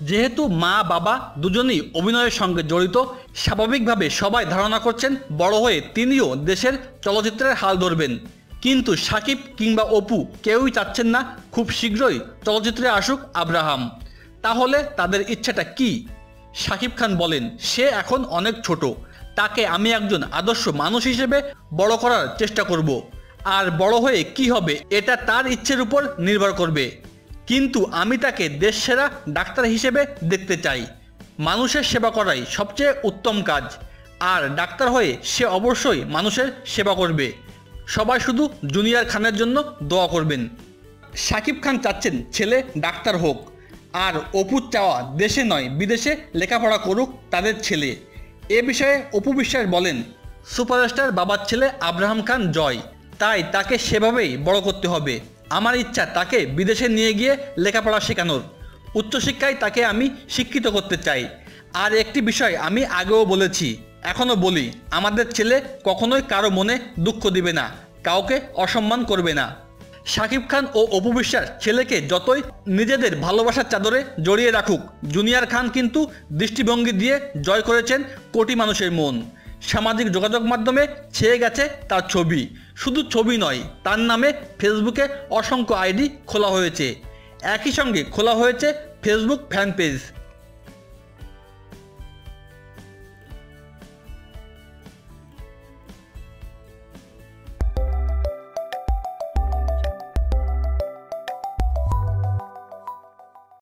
যেহেতু মা, বাবা দুজনেই অভিনয়ের সঙ্গে জড়িত, স্বাভাবিকভাবে সবাই ধারণা করছেন বড় হয়ে তিনিও দেশের চলচ্চিত্রের হাল ধরবেন। কিন্তু সাকিব কিংবা অপু কেউই চাচ্ছেন না খুব শীঘ্রই চলচ্চিত্রে আসুক আব্রাহাম। তাহলে তাদের ইচ্ছাটা কি? সাকিব খান বলেন, সে এখন অনেক ছোট। তাকে আমি একজন আদর্শ মানুষ হিসেবে বড় করার চেষ্টা করব। আর বড় হয়ে কি হবে এটা তার ইচ্ছের উপর নির্ভর করবে। কিন্তু আমি তাকে দেশসেরা ডাক্তার হিসেবে দেখতে চাই। মানুষের সেবা করাই সবচেয়ে উত্তম কাজ। আর ডাক্তার হয়ে সে অবশ্যই মানুষের সেবা করবে। সবাই শুধু জুনিয়র খানের জন্য দোয়া করবেন। শাকিব খান চাচ্ছেন ছেলে ডাক্তার হোক। আর অপুর চাওয়া দেশে নয়, বিদেশে লেখাপড়া করুক তাদের ছেলে। এ বিষয়ে অপু বিশ্বাস বলেন, সুপারস্টার বাবার ছেলে আব্রাহাম খান জয়। তাই তাকে সেভাবেই বড় করতে হবে। আমার ইচ্ছা তাকে বিদেশে নিয়ে গিয়ে লেখাপড়া শেখানোর। উচ্চশিক্ষায় তাকে আমি শিক্ষিত করতে চাই। আর একটি বিষয় আমি আগেও বলেছি, এখনও বলি, আমাদের ছেলে কখনোই কারও মনে দুঃখ দিবে না, কাউকে অসম্মান করবে না। শাকিব খান ও অপু বিশ্বাস ছেলেকে যতই নিজেদের ভালোবাসার চাদরে জড়িয়ে রাখুক, জুনিয়র খান কিন্তু দৃষ্টিভঙ্গি দিয়ে জয় করেছেন কোটি মানুষের মন। সামাজিক যোগাযোগ মাধ্যমে ছেয়ে গেছে তার ছবি। শুধু ছবি নয়, তার নামে ফেসবুকে অসংখ্য আইডি খোলা হয়েছে। একই সঙ্গে খোলা হয়েছে ফেসবুক ফ্যান পেজ